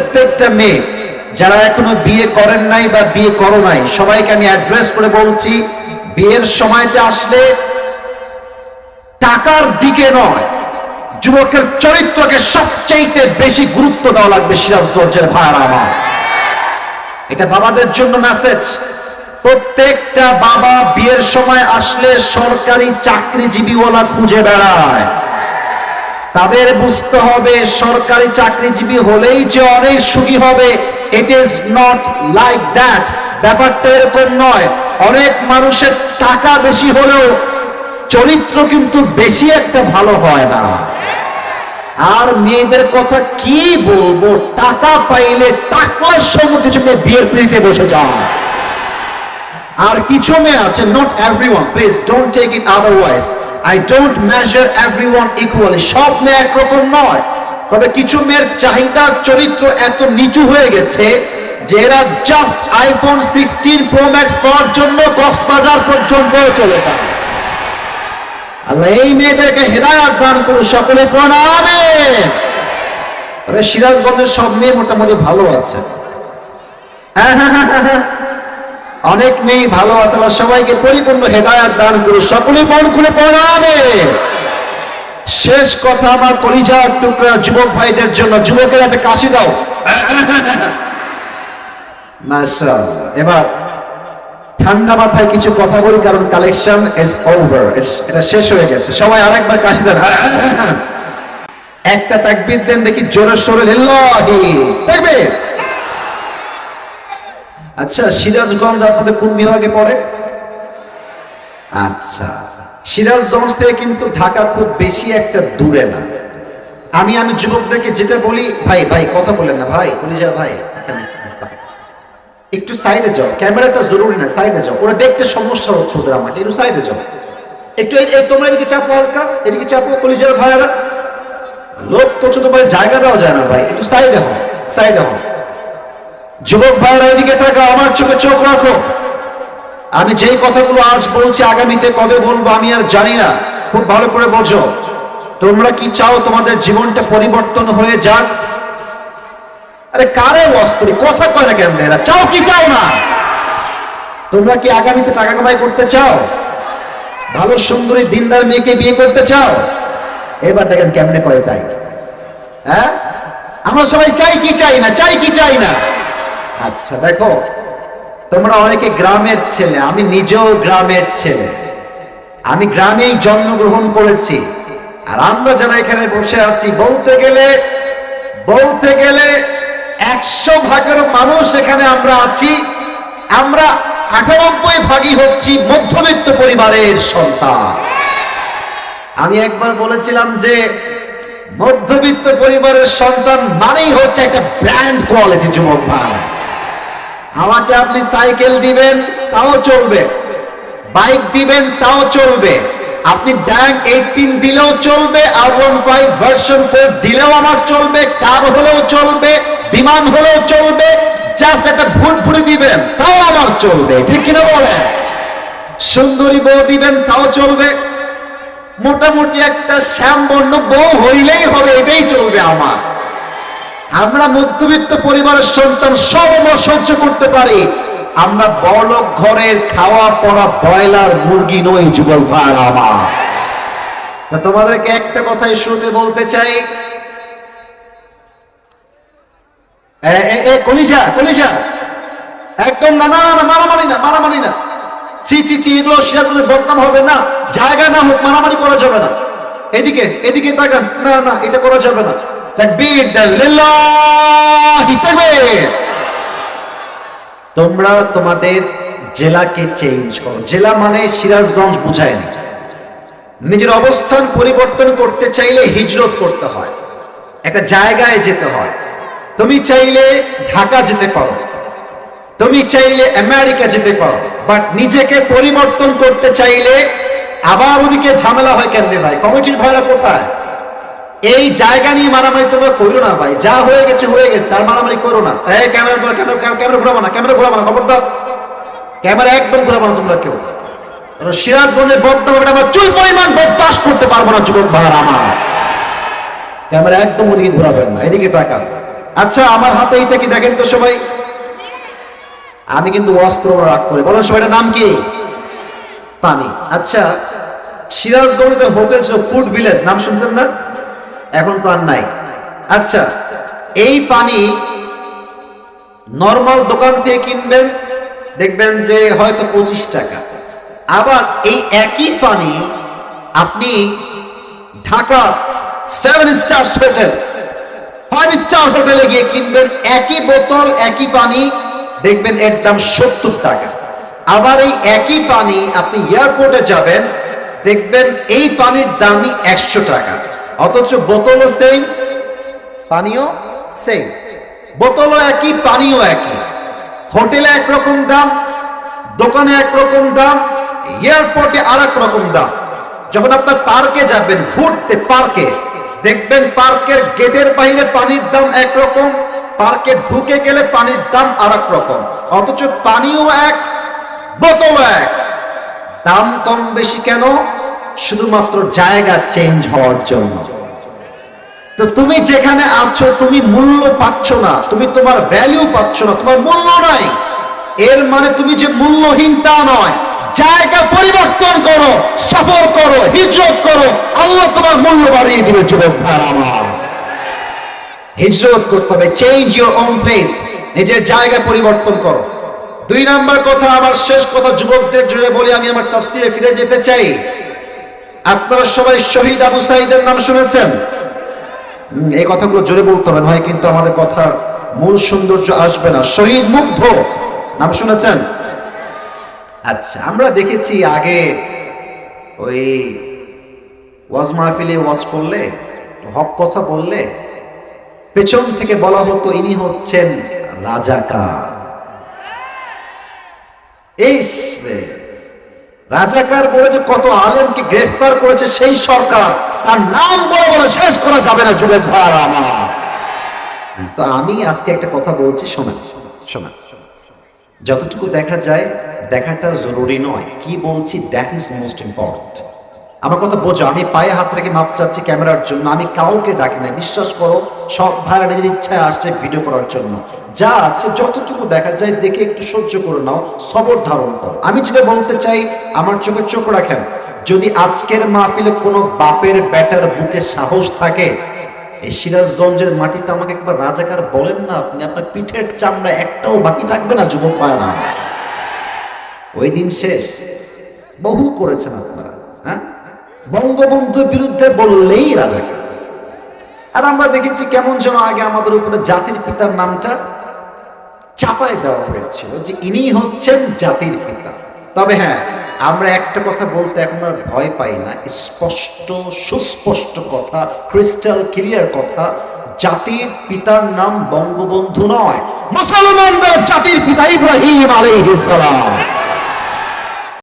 প্রত্যেকটা মেয়ে যারা এখনও বিয়ে করেন নাই বা বিয়ে করো নাই, সবাইকে আমি অ্যাড্রেস করে বলছি, বিয়ের সময়টা আসলে টাকার দিকে নয়, যুবকের চরিত্রকে সবচাইতে বেশি গুরুত্ব দেওয়া লাগবে সিরাজগঞ্জের ভাইয়ারা আমার। এটা বাবাদের জন্য মেসেজ প্রত্যেকটা বাবা বিয়ের সময় আসলে সরকারি চাকরিজীবীওয়ালা খুঁজে বেড়ায়। তাদের বুঝতে হবে সরকারি চাকরিজীবী হলেই যে অনেক সুখী হবে। It is not like that ব্যাপারটা এরকম নয়। অনেক মানুষের টাকা বেশি হলেও চরিত্র কিন্তু বেশি একটা ভালো হয় না। আর মেয়েদের কথা কি বলব? টাকা পাইলে টাকার সঙ্গে কিছু মেয়ে বিয়ের পিড়িতে বসে যায়। আর কিছু মেয়ে আছে not everyone please don't take it otherwise I don't measure everyone equally সব মেয়ে একরকম নয়। তবে কিছু মেয়ের চাহিদা চরিত্র এত নিচু হয়ে গেছে যে এরা just iPhone sixteen pro max পাওয়ার জন্য কক্সবাজার পর্যন্ত চলে যায়। আল্লাহ এই মেয়েদেরকে হেদায়াত দান করুন সকলে প্রণামে তবে সিরাজগঞ্জের সব মেয়ে মোটামুটি ভালো আছে। হ্যাঁ, হ্যাঁ, হ্যাঁ, হ্যাঁ, হ্যাঁ। অনেক মেয়ে ভালো আছে সবাইকে পরিপূর্ণ হেদায়াত দান করুন সকলে মন খুলে পড়াবে শেষ কথা আমার পরিচয় টুকরা যুবক ভাইদের জন্য। যুবকের হাতে কাশি দাও। এবার ঠান্ডা মাথায় কিছু কথা বলি, কারণ কালেকশন ইজ ওভার এটা শেষ হয়ে গেছে। সবাই আরেকবার কাশি দেন। একটা তাকবীর দেন, দেখি জোরে সোরে, লিল্লাহি। তাকবীর! আচ্ছা সিরাজগঞ্জ আপনাদের কোন বিভাগে পড়ে? আচ্ছা সিরাজগঞ্জ থেকে কিন্তু ঢাকা খুব বেশি একটা দূরে না। আমি আমি যুবকদেরকে যেটা বলি, ভাই ভাই, কথা বলেন না, ভাই কলিজা ভাই একটু সাইডে যাও, ক্যামেরাটা জরুরি না, সাইডে যাও, ওরা দেখতে সমস্যা হচ্ছে ওদের আমাকে একটু সাইডে যাও। একটু এই, তোমরা এদিকে চাপো হালকা, এদিকে চাপো, কলিজার ভাইয়ারা। লোক তো ছোট ভাই, জায়গা দেওয়া যায় না, ভাই, একটু সাইডে হও সাইডে হও। যুবক ভাইরা এদিকে থাকা আমার চোখে চোখ রাখো। আমি যেই কথাগুলো আজ বলছি আগামীতে কবে বলব আমি আর জানি না। খুব ভালো করে বোঝো। তোমরা কি চাও তোমাদের জীবনটা পরিবর্তন হয়ে যাক? আরে কারে ওয়াজ করি কথা কয় না কেন এরা? চাও কি চাও না? তোমরা কি আগামীতে টাকা কামাই করতে চাও? ভালো সুন্দরী দিনদার মেয়েকে বিয়ে করতে চাও? এবার দেখেন কেমনে করে চাই। হ্যাঁ? আমরা সবাই চাই কি চাই না? চাই কি চাই না? আচ্ছা দেখো, তোমরা অনেকে গ্রামের ছেলে, আমি নিজেও গ্রামের ছেলে। আমি গ্রামেই জন্মগ্রহণ করেছি। আর আমরা যারা এখানে বসে আছি, বলতে গেলে বলতে গেলে একশো ভাগের মানুষ এখানে আমরা আছি। আমরা আটানব্বই ভাগই হচ্ছি মধ্যবিত্ত পরিবারের সন্তান। আমি একবার বলেছিলাম যে, মধ্যবিত্ত পরিবারের সন্তান মানেই হচ্ছে একটা ব্র্যান্ড কোয়ালিটি যুবক ভাই আমাকে আপনি সাইকেল দিবেন, তাও চলবে। বাইক দিবেন, তাও চলবে। আপনি ড্যাং এইটিন দিলেও চলবে, আর ওয়ান ফাইভ ভার্সন ফোর দিলেও আমার চলবে, কার হলেও চলবে, বিমান হলেও চলবে, জাস্ট একটা ভুট ভুড়ি দিবেন, তাও আমার চলবে। ঠিক কিনা বলেন? সুন্দরী বউ দিবেন, তাও চলবে। মোটামুটি একটা শ্যামবর্ণ বউ হইলেই হবে, এটাই চলবে আমার। আমরা মধ্যবিত্ত পরিবারের সন্তান সব সহ্য করতে পারি। আমরা বড়লোক ঘরের খাওয়া পড়া ব্রয়লার, মুরগি নই যুগল ভাই আমার তা তোমাদেরকে একটা কথাই শুরুতে বলতে চাই। কলিজা কলিজা। একদম না না না, মারামারি না মারামারি না। ছি ছি ছি, এগুলো শেয়ার করলে বদনাম হবে না। জায়গা না হোক, মারামারি করা যাবে না। এদিকে এদিকে তাকান। না না, এটা করা যাবে না। তাকবীর দেন, লিল্লাহি, তাকবীর। তোমরা তোমাদের জেলাকে চেঞ্জ করো। জেলা মানে সিরাজগঞ্জ বুঝায় না নিজের অবস্থান পরিবর্তন করতে চাইলে হিজরত করতে হয়। একটা জায়গায় যেতে হয়। তুমি চাইলে ঢাকা যেতে পারো। তুমি চাইলে আমেরিকা যেতে পারো। বাট নিজেকে পরিবর্তন করতে চাইলে আবার ওদিকে ঝামেলা হয় কেন ভাই? কমিটির ভাইরা কোথায়? এই জায়গা নিয়ে মারামারি তোমরা করো না ভাই। যা হয়ে গেছে হয়ে গেছে, আর মারামারি করো না। এই ক্যামেরা ক্যামেরা ক্যামেরা ঘুরাবো না, ক্যামেরা ঘুরাবো না, খবরদার। ক্যামেরা একদম ঘুরাবো না তোমরা কেউ। সিরাজগঞ্জের বক্তব্য এটা আমরা চুল পরিমাণ বরদাস্ত করতে পারব না, যুবক ভাইরা আমার। ক্যামেরা একদম ওদিকে ঘুরাবেন না, এদিকে তাকান। আচ্ছা আমার হাতে এইটা কি দেখেন তো সবাই? আমি কিন্তু করব রাগ করে। বলেন সবাইটার নাম কি? পানি। আচ্ছা সিরাজগঞ্জে হোটেল ফুড ভিলেজ, নাম শুনছেন না? এখন তো আর নাই। আচ্ছা এই পানি নর্মাল দোকান থেকে কিনবেন, দেখবেন যে হয়তো পঁচিশ টাকা। আবার এই একই পানি আপনি Dhaka seven star hotel five star হোটেলে গিয়ে কিনবেন, একই বোতল, একই পানি, দেখবেন এর দাম সত্তর টাকা। আবার এই একই পানি আপনি এয়ারপোর্টে যাবেন, দেখবেন এই পানির দামই একশো টাকা। অথচ বোতলও সেই পানিও সেই বোতলও একই, পানিও একই। হোটেলে একরকম দাম, দোকানে একরকম দাম, এয়ারপোর্টে আর রকম দাম। যখন আপনার পার্কে যাবেন, ঘুরতে পার্কে, দেখবেন পার্কের গেটের বাইরে পানির দাম একরকম, পার্কে ঢুকে গেলে পানির দাম আর রকম অথচ পানিও এক, বোতলও এক। দাম কম বেশি কেন? শুধুমাত্র জায়গা চেঞ্জ হওয়ার জন্য। তো তুমি যেখানে আছো, তুমি মূল্য পাচ্ছ না, তুমি তোমার ভ্যালু পাচ্ছ না, তোমার মূল্য নাই। এর মানে তুমি যে মূল্যহীন তা নয়। জায়গা পরিবর্তন করো, সফর করো, হিজরত করো, আল্লাহ তোমার মূল্য বাড়িয়ে দিবে, যুবক হিজরত করতে হবে চেঞ্জ ইউর ওন প্লেস নিজের জায়গা পরিবর্তন করো। দুই নাম্বার কথা, আমার শেষ কথা, যুবকদের জুড়ে বলি, আমি আমার তাফসিরে ফিরে যেতে চাই। আপনারা সবাই শহীদ আবু সাইদের নাম শুনেছেন? এই কথাগুলো জোরে বলতে হবে, নয় কিন্তু আমাদের কথার মূল সৌন্দর্য আসবে না। শহীদ মুগ্ধ, নাম শুনেছেন? আচ্ছা আমরা দেখেছি আগে ওই ওয়াজ মাহফিলে ওয়াজ করলে, হক কথা বললে, পেছন থেকে বলা হতো ইনি হচ্ছেন রাজাকার। এই রাজাকার বলে যে কত আলেমকে গ্রেফতার করেছে সেই সরকার, তার নাম বলে বলে শেষ করা যাবে না যুবক ভার আমার। তো আমি আজকে একটা কথা বলছি শোনা শোনা যতটুকু দেখা যায়, দেখাটা জরুরি নয়। কি বলছি দ্যাট ইজ মোস্ট ইম্পর্টেন্ট আমার কথা বোঝো, আমি পায়ে হাত রেখে মাপ চাচ্ছি ক্যামেরার জন্য, আমি কাউকে ডাকি না বিশ্বাস করো, সব ভাইরা নিজের ইচ্ছায় আসছে ভিডিও করার জন্য। যা আছে, যতটুকু দেখা যায়, দেখে একটু সহ্য করে নাও, সবর ধারণ করো। আমি যেটা বলতে চাই, আমার চোখে চোখ রাখেন, যদি আজকের মাহফিলে কোনো বাপের ব্যাটার বুকে সাহস থাকে, এই সিরাজগঞ্জের মাটিতে আমাকে একবার রাজাকার বলেন না আপনি, আপনার পিঠের চামড়া একটাও বাকি থাকবে না, যুবক পায় না ওই দিন শেষ। বহু করেছেন আপনারা। বঙ্গবন্ধুর বিরুদ্ধে বললেই রাজাকার আর আমরা দেখেছি কেমন যেন আগে আমাদের উপরে জাতির পিতার নামটা চাপায় দেওয়া হয়েছিল যে ইনি হচ্ছেন জাতির পিতা। তবে হ্যাঁ আমরা একটা কথা বলতে এখন আর ভয় পাই না। স্পষ্ট, সুস্পষ্ট কথা ক্রিস্টাল ক্লিয়ার কথা, জাতির পিতার নাম বঙ্গবন্ধু নয়। মুসলমানদের জাতির পিতা ইব্রাহিম আলাইহিস সালাম।